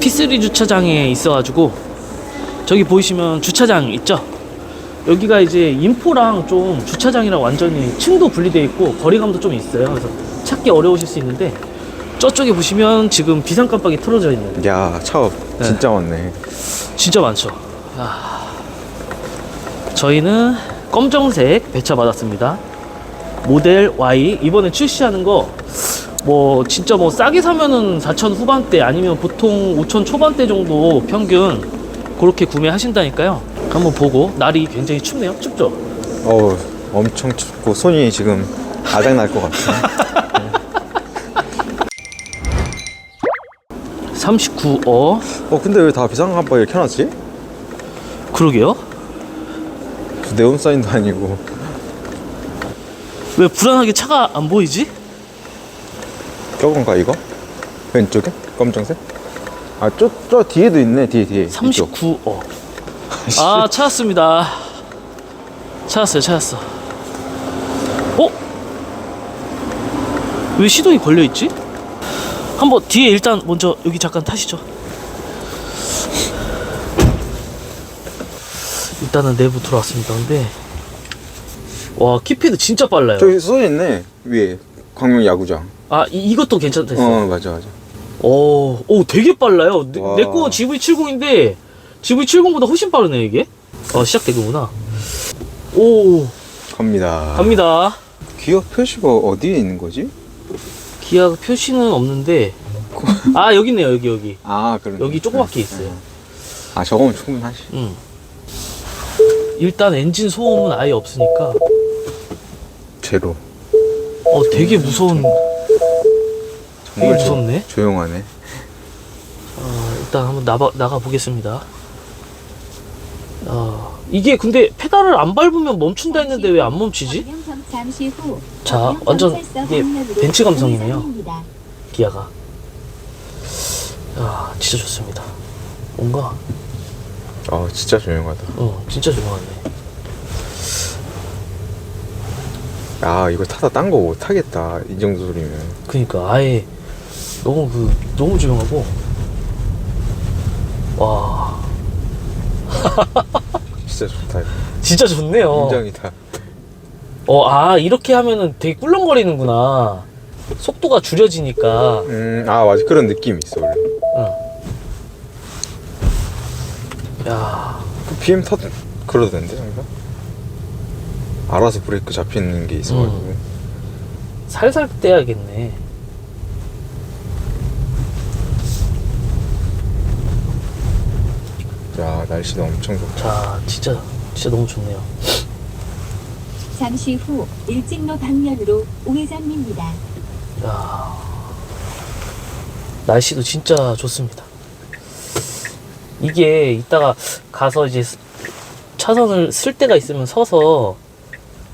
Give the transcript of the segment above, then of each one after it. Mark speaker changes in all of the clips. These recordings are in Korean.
Speaker 1: P3 주차장에 있어가지고 저기 보이시면 주차장 있죠? 여기가 이제 인포랑 좀 주차장이랑 완전히 층도 분리되어 있고 거리감도 좀 있어요. 그래서 찾기 어려우실 수 있는데 저쪽에 보시면 지금 비상 깜빡이 틀어져 있는
Speaker 2: 야, 차 진짜 많네.
Speaker 1: 진짜 많죠. 아, 저희는 검정색 배차 받았습니다. 모델 Y 이번에 출시하는 거 뭐 진짜 뭐 싸게 사면은 4천 후반대 아니면 보통 5천 초반대 정도 평균 그렇게 구매하신다니까요. 한번 보고 날이 굉장히 춥네요. 춥죠?
Speaker 2: 어우, 엄청 춥고 손이 지금 아작 날 것 같아.
Speaker 1: 39어
Speaker 2: 어, 근데 왜 다 비상 깜빡이를 켜놨지?
Speaker 1: 그러게요.
Speaker 2: 그 네온 사인도 아니고.
Speaker 1: 왜 불안하게 차가 안 보이지?
Speaker 2: 저건가 이거? 왼쪽에? 검정색? 아, 저, 저 뒤에도 있네. 뒤에 뒤에. 이쪽.
Speaker 1: 39 어. 아, 찾았습니다. 찾았어요, 찾았어. 어? 왜 시동이 걸려 있지? 한번 뒤에 일단 먼저 여기 잠깐 타시죠. 일단은 내부 들어왔습니다. 근데 와 키패드 진짜 빨라요.
Speaker 2: 저기 써 있네. 위에 광명 야구장.
Speaker 1: 아 이, 이것도 괜찮다
Speaker 2: 어,
Speaker 1: 했어.
Speaker 2: 맞아 맞아.
Speaker 1: 오, 오 되게 빨라요. 내,
Speaker 2: 와.
Speaker 1: 내 거는 GV70인데 GV70보다 훨씬 빠르네 이게. 어 시작되구나. 오
Speaker 2: 갑니다.
Speaker 1: 갑니다.
Speaker 2: 기어 표시가 어디에 있는 거지?
Speaker 1: 기아 표시는 없는데 아 여기 있네요 여기 여기
Speaker 2: 아, 그러네.
Speaker 1: 여기 조그맣게 있어요.
Speaker 2: 아, 저거면 충분하지.
Speaker 1: 음. 일단 엔진 소음은 아예 없으니까
Speaker 2: 제로.
Speaker 1: 어 되게 무서운 되게
Speaker 2: 정말 조-
Speaker 1: 무섭네.
Speaker 2: 조용하네.
Speaker 1: 어, 일단 한번 나가 나가 보겠습니다. 어, 이게 근데 페달을 안 밟으면 멈춘다 했는데 왜 안 멈추지? 자, 완전 이게 벤츠 감성이네요. 기아가. 아, 진짜 좋습니다. 뭔가,
Speaker 2: 아, 진짜 조용하다.
Speaker 1: 어, 진짜 좋아하네.
Speaker 2: 아, 이거 타다 딴 거 못 타겠다. 이 정도 소리면.
Speaker 1: 그니까, 아예, 너무 그, 너무 조용하고, 와,
Speaker 2: 진짜 좋다. 이거.
Speaker 1: 진짜 좋네요.
Speaker 2: 인정이다.
Speaker 1: 어, 아, 이렇게 하면은 되게 꿀렁거리는구나. 속도가 줄여지니까.
Speaker 2: 음, 아, 맞아. 그런 느낌이 있어, 원래.
Speaker 1: 야,
Speaker 2: 그 BM 타 그러던데, 뭔가? 알아서 브레이크 잡히는 게 있어가지고.
Speaker 1: 살살 떼야겠네.
Speaker 2: 야, 날씨도 엄청 좋다.
Speaker 1: 자, 진짜, 진짜 너무 좋네요.
Speaker 3: 잠시 후 일진로 방면으로 우회전입니다.
Speaker 1: 야 날씨도 진짜 좋습니다. 이게 이따가 가서 이제 스- 차선을 쓸 때가 있으면 서서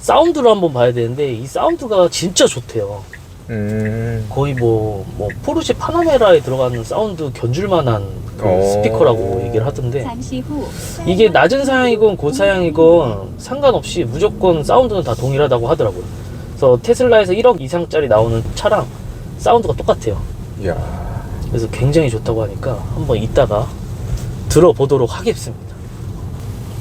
Speaker 1: 사운드를 한번 봐야 되는데 이 사운드가 진짜 좋대요.
Speaker 2: 음,
Speaker 1: 거의 뭐, 뭐 포르쉐 파나메라에 들어가는 사운드 견줄만한 그
Speaker 2: 오.
Speaker 1: 스피커라고 얘기를 하던데
Speaker 3: 잠시 후
Speaker 1: 이게 낮은 사양이건 고사양이건 상관없이 무조건 사운드는 다 동일하다고 하더라고요. 그래서 테슬라에서 1억 이상짜리 나오는 차랑 사운드가 똑같아요.
Speaker 2: 이야.
Speaker 1: 그래서 굉장히 좋다고 하니까 한번 이따가 들어보도록 하겠습니다.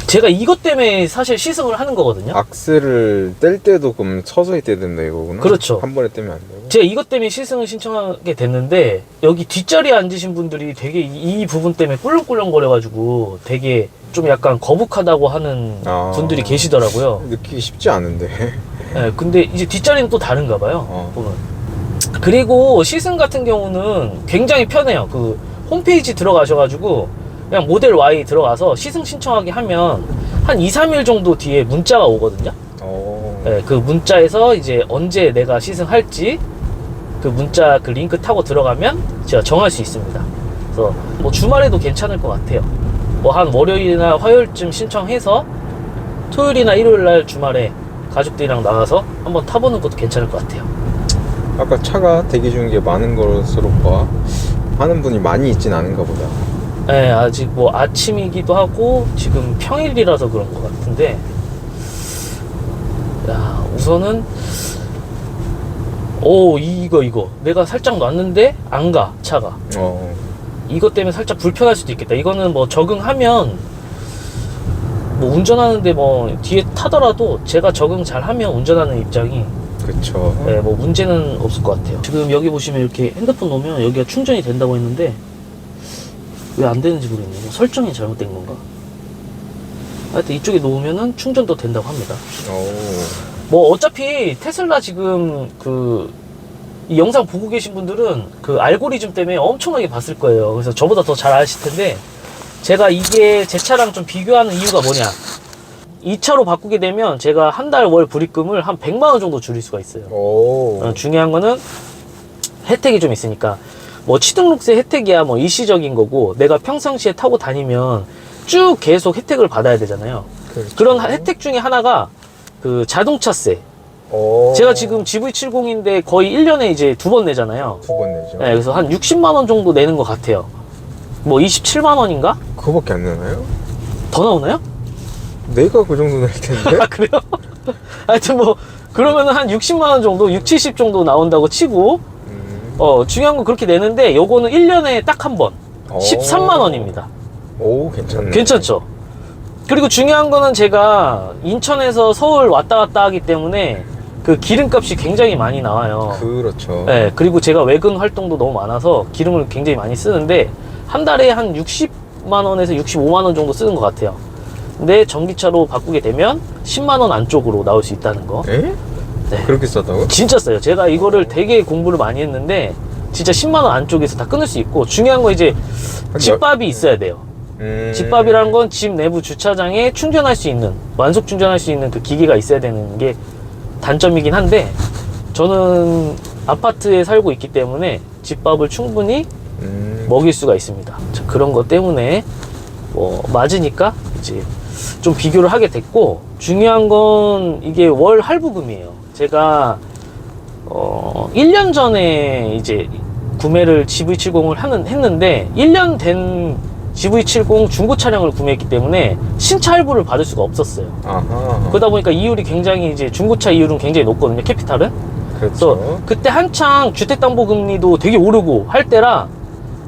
Speaker 1: 제가 이것 때문에 사실 시승을 하는 거거든요.
Speaker 2: 악셀을 뗄 때도 그럼 서서히 떼야 된다 이거구나?
Speaker 1: 그렇죠.
Speaker 2: 한 번에 떼면 안 되고?
Speaker 1: 제가 이것 때문에 시승을 신청하게 됐는데 여기 뒷자리에 앉으신 분들이 되게 이, 이 부분 때문에 꿀렁꿀렁 거려가지고 되게 좀 약간 거북하다고 하는
Speaker 2: 아.
Speaker 1: 분들이 계시더라고요.
Speaker 2: 느끼기 쉽지 않은데.
Speaker 1: 네, 근데 이제 뒷자리는 또 다른가 봐요.
Speaker 2: 어.
Speaker 1: 보면. 그리고 시승 같은 경우는 굉장히 편해요. 그 홈페이지 들어가셔가지고 그냥 모델 Y 들어가서 시승 신청하기 하면 한 2, 3일 정도 뒤에 문자가 오거든요.
Speaker 2: 어.
Speaker 1: 네, 그 문자에서 이제 언제 내가 시승할지 그 문자 그 링크 타고 들어가면 제가 정할 수 있습니다. 그래서 뭐 주말에도 괜찮을 것 같아요. 뭐 한 월요일이나 화요일쯤 신청해서 토요일이나 일요일 날 주말에 가족들이랑 나가서 한번 타보는 것도 괜찮을 것 같아요.
Speaker 2: 아까 차가 대기 중인 게 많은 것으로 봐. 하는 분이 많이 있진 않은가 보다.
Speaker 1: 네, 아직 뭐 아침이기도 하고 지금 평일이라서 그런 것 같은데 야 우선은 오 이거 이거 내가 살짝 놨는데 안 가 차가
Speaker 2: 어.
Speaker 1: 이것 때문에 살짝 불편할 수도 있겠다. 이거는 뭐 적응하면 뭐 운전하는데 뭐 뒤에 타더라도 제가 적응 잘 하면 운전하는 입장이
Speaker 2: 그쵸.
Speaker 1: 네, 뭐 문제는 없을 것 같아요. 지금 여기 보시면 이렇게 핸드폰 놓으면 여기가 충전이 된다고 했는데 왜 안 되는지 모르겠네요. 뭐 설정이 잘못된 건가? 하여튼 이쪽에 놓으면은 충전도 된다고 합니다.
Speaker 2: 오.
Speaker 1: 뭐 어차피 테슬라 지금 그 이 영상 보고 계신 분들은 그 알고리즘 때문에 엄청나게 봤을 거예요. 그래서 저보다 더 잘 아실 텐데 제가 이게 제 차랑 좀 비교하는 이유가 뭐냐? 이 차로 바꾸게 되면 제가 한 달 월 불입금을 한 100만 원 정도 줄일 수가 있어요.
Speaker 2: 오.
Speaker 1: 어, 중요한 거는 혜택이 좀 있으니까 뭐 취등록세 혜택이야 뭐 일시적인 거고 내가 평상시에 타고 다니면 쭉 계속 혜택을 받아야 되잖아요.
Speaker 2: 그렇죠.
Speaker 1: 그런 혜택 중에 하나가 그 자동차세.
Speaker 2: 오.
Speaker 1: 제가 지금 GV70인데 거의 1년에 이제 두 번 내잖아요.
Speaker 2: 두 번 내죠.
Speaker 1: 네, 그래서 한 60만 원 정도 내는 것 같아요. 뭐 27만 원인가?
Speaker 2: 그거밖에 안 내나요?
Speaker 1: 더 나오나요?
Speaker 2: 내가 그 정도 낼 텐데.
Speaker 1: 아 그래요? 하여튼 뭐 그러면은 한 60만 원 정도, 6, 70 정도 나온다고 치고
Speaker 2: 음.
Speaker 1: 어 중요한 건 그렇게 내는데 요거는 1년에 딱 한 번.
Speaker 2: 오.
Speaker 1: 13만 원입니다.
Speaker 2: 오, 괜찮네.
Speaker 1: 괜찮죠? 그리고 중요한 거는 제가 인천에서 서울 왔다 갔다 하기 때문에 그 기름값이 굉장히 많이 나와요.
Speaker 2: 그렇죠.
Speaker 1: 네, 그리고 제가 외근 활동도 너무 많아서 기름을 굉장히 많이 쓰는데 한 달에 한 60만 원에서 65만 원 정도 쓰는 것 같아요. 근데 전기차로 바꾸게 되면 10만 원 안쪽으로 나올 수 있다는 거.
Speaker 2: 에?
Speaker 1: 네.
Speaker 2: 그렇게 싸다고?
Speaker 1: 진짜 써요. 제가 이거를 되게 공부를 많이 했는데 진짜 10만 원 안쪽에서 다 끊을 수 있고 중요한 건 이제
Speaker 2: 한
Speaker 1: 집밥이 있어야 돼요.
Speaker 2: 음.
Speaker 1: 집밥이라는 건 집 내부 주차장에 충전할 수 있는 완속 충전할 수 있는 그 기계가 있어야 되는 게 단점이긴 한데 저는 아파트에 살고 있기 때문에 집밥을 충분히
Speaker 2: 음.
Speaker 1: 먹일 수가 있습니다. 자, 그런 것 때문에 뭐 맞으니까 이제 좀 비교를 하게 됐고 중요한 건 이게 월 할부금이에요. 제가 어 1년 전에 이제 구매를 GV70을 하는 했는데 1년 된 GV70 중고 차량을 구매했기 때문에 신차 할부를 받을 수가 없었어요.
Speaker 2: 아하.
Speaker 1: 그러다 보니까 이율이 굉장히 이제 중고차 이율은 굉장히 높거든요. 캐피탈은. 그래서
Speaker 2: 그렇죠.
Speaker 1: 그때 한창 주택담보금리도 되게 오르고 할 때라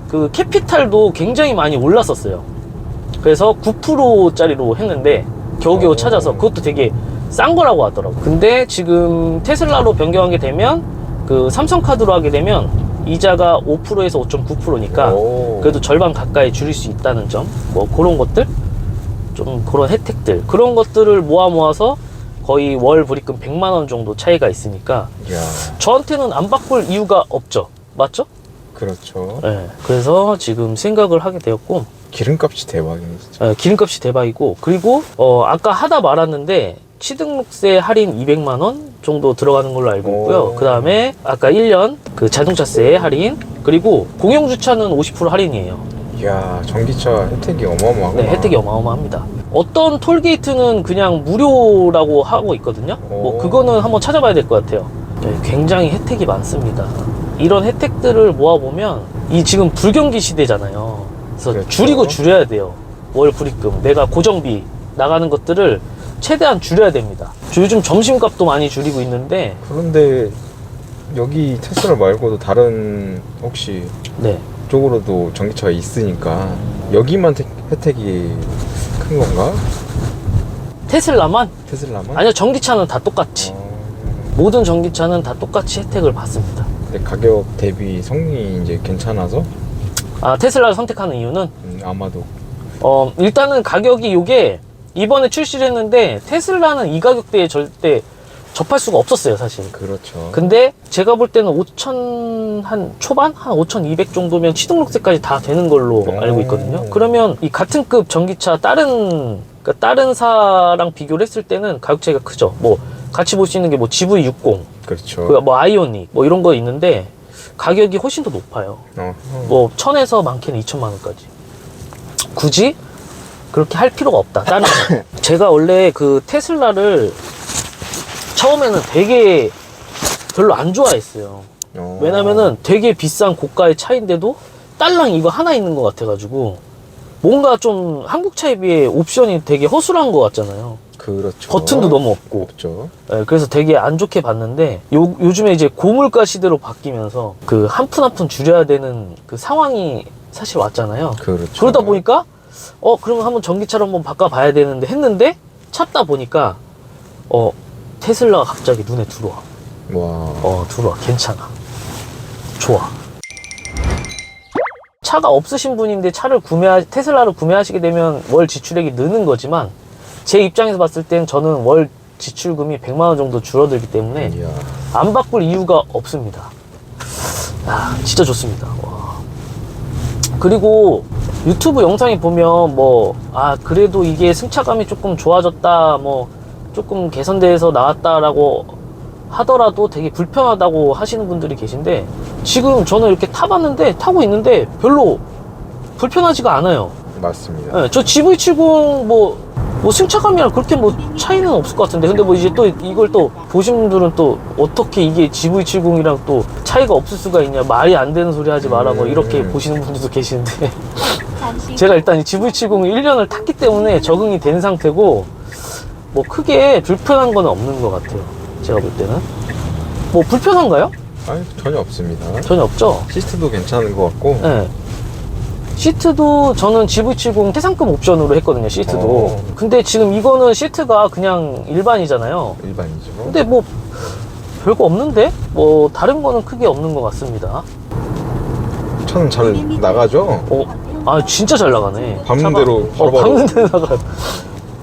Speaker 1: 그 캐피탈도 굉장히 많이 올랐었어요. 그래서 9%짜리로 했는데 겨우겨우
Speaker 2: 어.
Speaker 1: 찾아서 그것도 되게 싼 거라고 하더라고. 근데 지금 테슬라로 변경하게 되면 그 삼성카드로 하게 되면 이자가 5%에서 5.9%니까
Speaker 2: 오.
Speaker 1: 그래도 절반 가까이 줄일 수 있다는 점, 뭐 그런 것들, 좀 그런 혜택들, 그런 것들을 모아 모아서 거의 월 불입금 100만 원 정도 차이가 있으니까
Speaker 2: 야,
Speaker 1: 저한테는 안 바꿀 이유가 없죠. 맞죠?
Speaker 2: 그렇죠.
Speaker 1: 네. 그래서 지금 생각을 하게 되었고,
Speaker 2: 기름값이 대박이네 진짜.
Speaker 1: 어, 기름값이 대박이고, 그리고, 어, 아까 하다 말았는데, 취등록세 할인 200만 원 정도 들어가는 걸로 알고 있고요.
Speaker 2: 오.
Speaker 1: 그 다음에 아까 1년 그 자동차세 할인, 그리고 공용주차는 50% 할인이에요.
Speaker 2: 이야, 전기차 혜택이 어마어마하구나.
Speaker 1: 네, 혜택이 어마어마합니다. 어떤 톨게이트는 그냥 무료라고 하고 있거든요. 뭐
Speaker 2: 오.
Speaker 1: 그거는 한번 찾아봐야 될 것 같아요. 네, 굉장히 혜택이 많습니다. 이런 혜택들을 모아보면 이 지금 불경기 시대잖아요. 그래서
Speaker 2: 그렇죠.
Speaker 1: 줄이고 줄여야 돼요. 월 불입금. 내가 고정비 나가는 것들을 최대한 줄여야 됩니다. 저 요즘 점심값도 많이 줄이고 있는데
Speaker 2: 그런데 여기 테슬라 말고도 다른 혹시
Speaker 1: 네.
Speaker 2: 쪽으로도 전기차가 있으니까 여기만 태- 혜택이 큰 건가?
Speaker 1: 테슬라만
Speaker 2: 테슬라만?
Speaker 1: 아니요 전기차는 다 똑같이
Speaker 2: 어,
Speaker 1: 모든 전기차는 다 똑같이 혜택을 받습니다.
Speaker 2: 근데 가격 대비 성능이 이제 괜찮아서
Speaker 1: 아 테슬라를 선택하는 이유는
Speaker 2: 음, 아마도
Speaker 1: 어, 일단은 가격이 요게 이번에 출시를 했는데 테슬라는 이 가격대에 절대 접할 수가 없었어요, 사실.
Speaker 2: 그렇죠.
Speaker 1: 근데 제가 볼 때는 5천 한 초반 한 5,200 정도면 취등록세까지 다 되는 걸로
Speaker 2: 오.
Speaker 1: 알고 있거든요. 그러면 이 같은 급 전기차 다른 그러니까 다른 사랑 비교를 했을 때는 가격 차이가 크죠. 뭐 같이 볼 수 있는 게 뭐 GV60,
Speaker 2: 그렇죠.
Speaker 1: 그뭐 아이오닉 뭐 이런 거 있는데 가격이 훨씬 더 높아요.
Speaker 2: 어, 어.
Speaker 1: 뭐 천에서 많게는 2천만 원까지 굳이 그렇게 할 필요가 없다 다른 거. 제가 원래 그 테슬라를 처음에는 되게 별로 안 좋아했어요
Speaker 2: 어.
Speaker 1: 왜냐면은 되게 비싼 고가의 차인데도 딸랑 이거 하나 있는 것 같아가지고 뭔가 좀 한국 차에 비해 옵션이 되게 허술한 것 같잖아요
Speaker 2: 그렇죠.
Speaker 1: 버튼도 너무 없고
Speaker 2: 없죠.
Speaker 1: 예, 그래서 되게 안 좋게 봤는데 요, 요즘에 이제 고물가 시대로 바뀌면서 그 한 푼 한 푼 줄여야 되는 그 상황이 사실 왔잖아요.
Speaker 2: 그렇죠.
Speaker 1: 그러다 보니까 어 그러면 한번 전기차로 한번 바꿔봐야 되는데 했는데 찾다 보니까 어 테슬라가 갑자기 눈에 들어와.
Speaker 2: 와.
Speaker 1: 어 들어와 괜찮아. 좋아. 차가 없으신 분인데 차를 구매하 테슬라를 구매하시게 되면 월 지출액이 느는 거지만 제 입장에서 봤을 땐 저는 월 지출금이 100만 원 정도 줄어들기 때문에
Speaker 2: 이야.
Speaker 1: 안 바꿀 이유가 없습니다. 아, 진짜 좋습니다. 와. 그리고 유튜브 영상에 보면 뭐, 아, 그래도 이게 승차감이 조금 좋아졌다, 뭐, 조금 개선돼서 나왔다라고 하더라도 되게 불편하다고 하시는 분들이 계신데, 지금 저는 이렇게 타봤는데, 타고 있는데 별로 불편하지가 않아요.
Speaker 2: 맞습니다.
Speaker 1: 예, 저 GV70 뭐, 뭐 승차감이랑 그렇게 뭐 차이는 없을 것 같은데 근데 뭐 이제 또 이걸 또 보신 분들은 또 어떻게 이게 GV70이랑 또 차이가 없을 수가 있냐 말이 안 되는 소리 하지 마라 뭐 이렇게
Speaker 2: 음.
Speaker 1: 보시는 분들도 계시는데 제가 일단 이 GV70 1년을 탔기 때문에 적응이 된 상태고 뭐 크게 불편한 건 없는 것 같아요 제가 볼 때는 뭐 불편한가요?
Speaker 2: 아니, 전혀 없습니다.
Speaker 1: 전혀 없죠
Speaker 2: 시스템도 괜찮은 것 같고.
Speaker 1: 네. 시트도 저는 GV70 최상급 옵션으로 했거든요, 시트도.
Speaker 2: 어.
Speaker 1: 근데 지금 이거는 시트가 그냥 일반이잖아요.
Speaker 2: 일반이죠.
Speaker 1: 근데 뭐 별거 없는데? 뭐 다른 거는 크게 없는 것 같습니다.
Speaker 2: 차는 잘 나가죠?
Speaker 1: 어, 아 진짜 잘 나가네. 차가.
Speaker 2: 대로
Speaker 1: 어,
Speaker 2: 바로바로.
Speaker 1: 박는 대로 나가.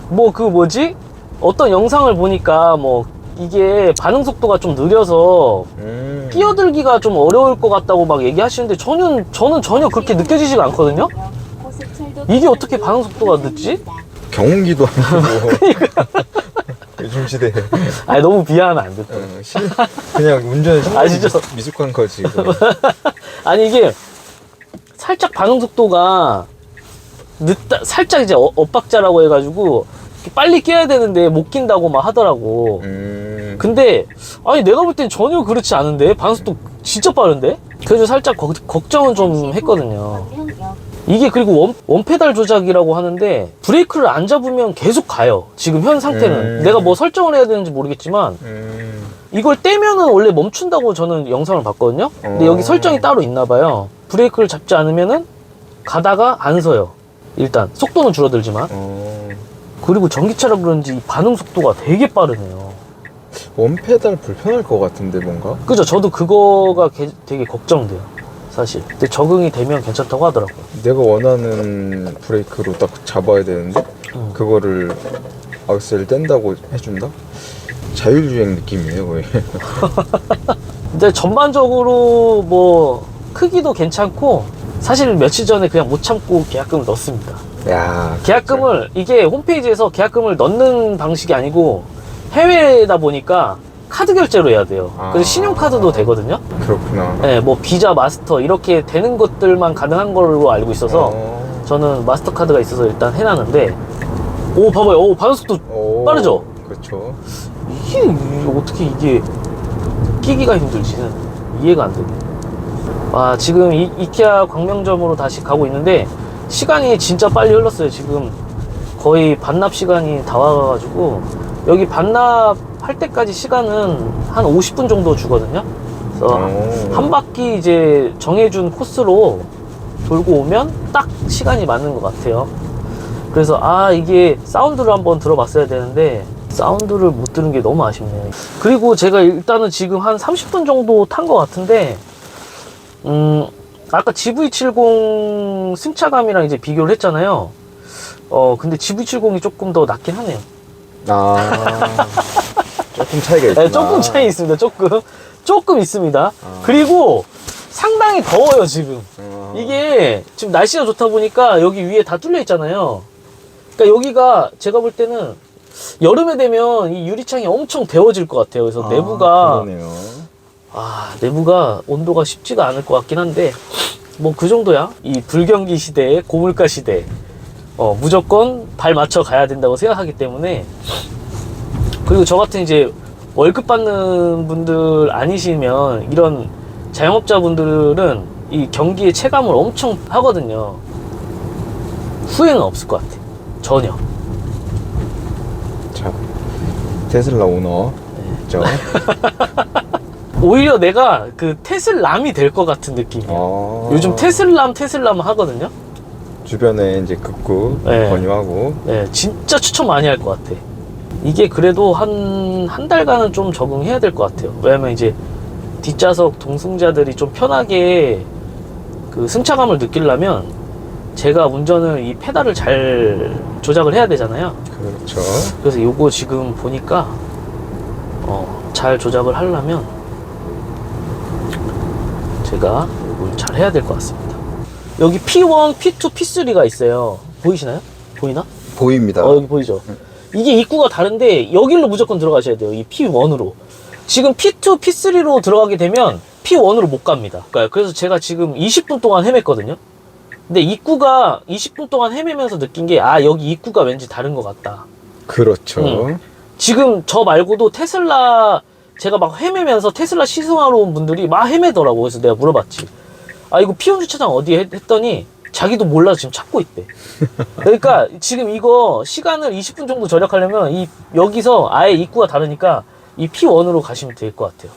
Speaker 1: 뭐 그 뭐지? 어떤 영상을 보니까 뭐 이게 반응 속도가 좀 느려서
Speaker 2: 음.
Speaker 1: 끼어들기가 좀 어려울 것 같다고 막 얘기하시는데 전혀 저는 전혀 그렇게 느껴지지가 않거든요. 이게 어떻게 반응 속도가 늦지?
Speaker 2: 경운기도 아니고. 요즘 시대에.
Speaker 1: 아니 너무 비하하면 안 돼. 또.
Speaker 2: 어, 시- 그냥 운전에
Speaker 1: 아, 진짜?
Speaker 2: 미숙한 거지. 이거.
Speaker 1: 아니 이게 살짝 반응 속도가 늦다 살짝 이제 어- 엇박자라고 해가지고 빨리 끼어야 되는데 못 낀다고 막 하더라고.
Speaker 2: 음.
Speaker 1: 근데 아니 내가 볼 땐 전혀 그렇지 않은데 반응 속도 진짜 빠른데? 그래서 살짝 걱- 걱정은 좀 했거든요. 이게 그리고 원, 원페달 조작이라고 하는데 브레이크를 안 잡으면 계속 가요. 지금 현 상태는
Speaker 2: 음.
Speaker 1: 내가 뭐 설정을 해야 되는지 모르겠지만
Speaker 2: 음.
Speaker 1: 이걸 떼면은 원래 멈춘다고 저는 영상을 봤거든요. 근데
Speaker 2: 어.
Speaker 1: 여기 설정이 따로 있나 봐요. 브레이크를 잡지 않으면은 가다가 안 서요. 일단 속도는 줄어들지만
Speaker 2: 어.
Speaker 1: 그리고 전기차라 그런지 이 반응 속도가 되게 빠르네요.
Speaker 2: 원페달 불편할 것 같은데 뭔가?
Speaker 1: 그죠? 저도 그거가 게- 되게 걱정돼요. 사실. 근데 적응이 되면 괜찮다고 하더라고요.
Speaker 2: 내가 원하는 브레이크로 딱 잡아야 되는데
Speaker 1: 음.
Speaker 2: 그거를 악셀 뗀다고 해준다? 자율주행 느낌이에요 거의
Speaker 1: 근데 전반적으로 뭐 크기도 괜찮고 사실 며칠 전에 그냥 못 참고 계약금을 넣었습니다.
Speaker 2: 야
Speaker 1: 계약금을 이게 홈페이지에서 계약금을 넣는 방식이 아니고 해외다 보니까 카드 결제로 해야 돼요.
Speaker 2: 아.
Speaker 1: 그래서 신용카드도 되거든요.
Speaker 2: 그렇구나
Speaker 1: 네, 뭐 비자, 마스터 이렇게 되는 것들만 가능한 걸로 알고 있어서
Speaker 2: 어.
Speaker 1: 저는 마스터카드가 있어서 일단 해놨는데 오 봐봐요, 오 반응 속도
Speaker 2: 오,
Speaker 1: 빠르죠?
Speaker 2: 그렇죠
Speaker 1: 이게 이게 어떻게 이게 끼기가 힘들지는 이해가 안 되네. 아 지금 이, 이케아 광명점으로 다시 가고 있는데 시간이 진짜 빨리 흘렀어요. 지금 거의 반납 시간이 다 와가지고 여기 반납할 때까지 시간은 한 50분 정도 주거든요. 그래서
Speaker 2: 오.
Speaker 1: 한 바퀴 이제 정해준 코스로 돌고 오면 딱 시간이 맞는 것 같아요. 그래서 아 이게 사운드를 한번 들어봤어야 되는데 사운드를 못 들은 게 너무 아쉽네요. 그리고 제가 일단은 지금 한 30분 정도 탄 것 같은데 음 아까 GV70 승차감이랑 이제 비교를 했잖아요. 어 근데 GV70이 조금 더 낫긴 하네요.
Speaker 2: 아 조금 차이가 있구나
Speaker 1: 네, 조금 차이 있습니다. 조금 조금 있습니다.
Speaker 2: 아.
Speaker 1: 그리고 상당히 더워요 지금.
Speaker 2: 어.
Speaker 1: 이게 지금 날씨가 좋다 보니까 여기 위에 다 뚫려 있잖아요. 그러니까 여기가 제가 볼 때는 여름에 되면 이 유리창이 엄청 데워질 것 같아요. 그래서
Speaker 2: 아,
Speaker 1: 내부가
Speaker 2: 그러네요
Speaker 1: 아 내부가 온도가 쉽지가 않을 것 같긴 한데 뭐 그 정도야. 이 불경기 시대에 고물가 시대 어 무조건 발 맞춰 가야 된다고 생각하기 때문에 그리고 저 같은 이제 월급 받는 분들 아니시면 이런 자영업자분들은 이 경기의 체감을 엄청 하거든요. 후회는 없을 것 같아. 전혀.
Speaker 2: 자 테슬라 오너
Speaker 1: 네.
Speaker 2: 죠
Speaker 1: 오히려 내가 그 테슬람이 될 것 같은 느낌이에요.
Speaker 2: 어.
Speaker 1: 요즘 테슬람 테슬람 하거든요.
Speaker 2: 주변에 이제 극구
Speaker 1: 네.
Speaker 2: 권유하고
Speaker 1: 네, 진짜 추천 많이 할 것 같아. 이게 그래도 한, 한 달간은 좀 적응해야 될 것 같아요. 왜냐면 이제 뒷좌석 동승자들이 좀 편하게 그 승차감을 느끼려면 제가 운전을 이 페달을 잘 조작을 해야 되잖아요.
Speaker 2: 그렇죠.
Speaker 1: 그래서 요거 지금 보니까 어, 잘 조작을 하려면 제가 이걸 잘 해야 될 것 같습니다. 여기 P1, P2, P3가 있어요. 보이시나요? 보이나?
Speaker 2: 보입니다.
Speaker 1: 어, 여기 보이죠? 이게 입구가 다른데 여기로 무조건 들어가셔야 돼요. 이 P1으로. 지금 P2, P3로 들어가게 되면 P1으로 못 갑니다. 그래서 제가 지금 20분 동안 헤맸거든요. 근데 입구가 20분 동안 헤매면서 느낀 게 아, 여기 입구가 왠지 다른 것 같다.
Speaker 2: 그렇죠.
Speaker 1: 응. 지금 저 말고도 테슬라 제가 막 헤매면서 테슬라 시승하러 온 분들이 막 헤매더라고. 그래서 내가 물어봤지. 아, 이거 피온 주차장 어디에 했- 했더니 자기도 몰라서 지금 찾고 있대. 그러니까 지금 이거 시간을 20분 정도 절약하려면 이 여기서 아예 입구가 다르니까 이 P1으로 가시면 될 것 같아요.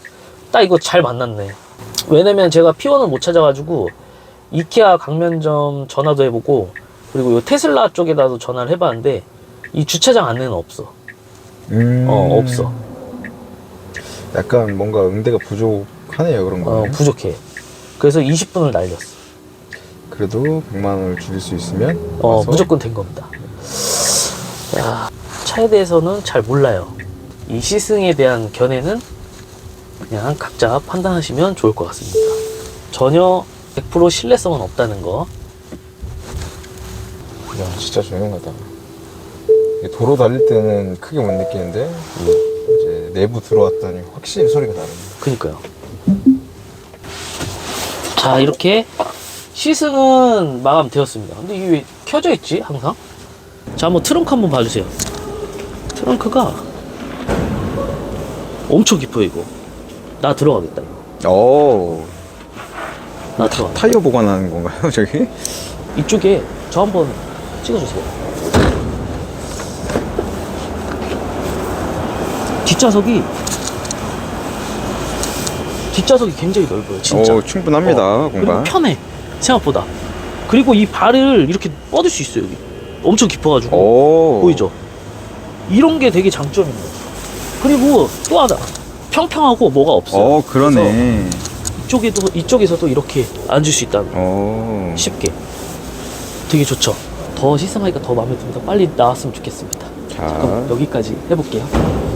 Speaker 1: 딱 이거 잘 만났네. 왜냐면 제가 P1을 못 찾아가지고 이케아 강면점 전화도 해보고 그리고 요 테슬라 쪽에다도 전화를 해봤는데 이 주차장 안내는 없어.
Speaker 2: 음.
Speaker 1: 어, 없어.
Speaker 2: 약간 뭔가 응대가 부족하네요 그런 거.
Speaker 1: 어, 부족해. 그래서 20분을 날렸어.
Speaker 2: 그래도 100만 원을 줄일 수 있으면
Speaker 1: 어,
Speaker 2: 와서
Speaker 1: 무조건 된 겁니다. 야, 차에 대해서는 잘 몰라요. 이 시승에 대한 견해는 그냥 각자 판단하시면 좋을 것 같습니다. 전혀 100% 신뢰성은 없다는 거.
Speaker 2: 야 진짜 조용하다. 이게 도로 달릴 때는 크게 못 느끼는데 이제 내부 들어왔더니 확실히 소리가 다르네.
Speaker 1: 그니까요. 자, 이렇게 시승은 마감되었습니다. 근데 이게 왜 켜져 있지, 항상? 자, 한번 트렁크 한번 봐주세요. 트렁크가 엄청 깊어요, 이거. 나 들어가겠다, 이거.
Speaker 2: 오
Speaker 1: 나 들어가.
Speaker 2: 타이어 보관하는 건가요 저기?
Speaker 1: 이쪽에 저 한번 찍어주세요. 뒷좌석이 뒷좌석이 굉장히 넓어요, 진짜.
Speaker 2: 오 충분합니다
Speaker 1: 어, 그리고
Speaker 2: 공간.
Speaker 1: 편해 생각보다. 그리고 이 발을 이렇게 뻗을 수 있어요 여기. 엄청 깊어가지고.
Speaker 2: 오.
Speaker 1: 보이죠? 이런 게 되게 장점입니다 그리고 또 하나 평평하고 뭐가 없어요.
Speaker 2: 어 그러네.
Speaker 1: 이쪽에도 이쪽에서도 이렇게 앉을 수 있다는 거.
Speaker 2: 오.
Speaker 1: 쉽게. 되게 좋죠. 더 시승하니까 더 마음에 듭니다. 빨리 나왔으면 좋겠습니다.
Speaker 2: 자.
Speaker 1: 그럼 여기까지 해볼게요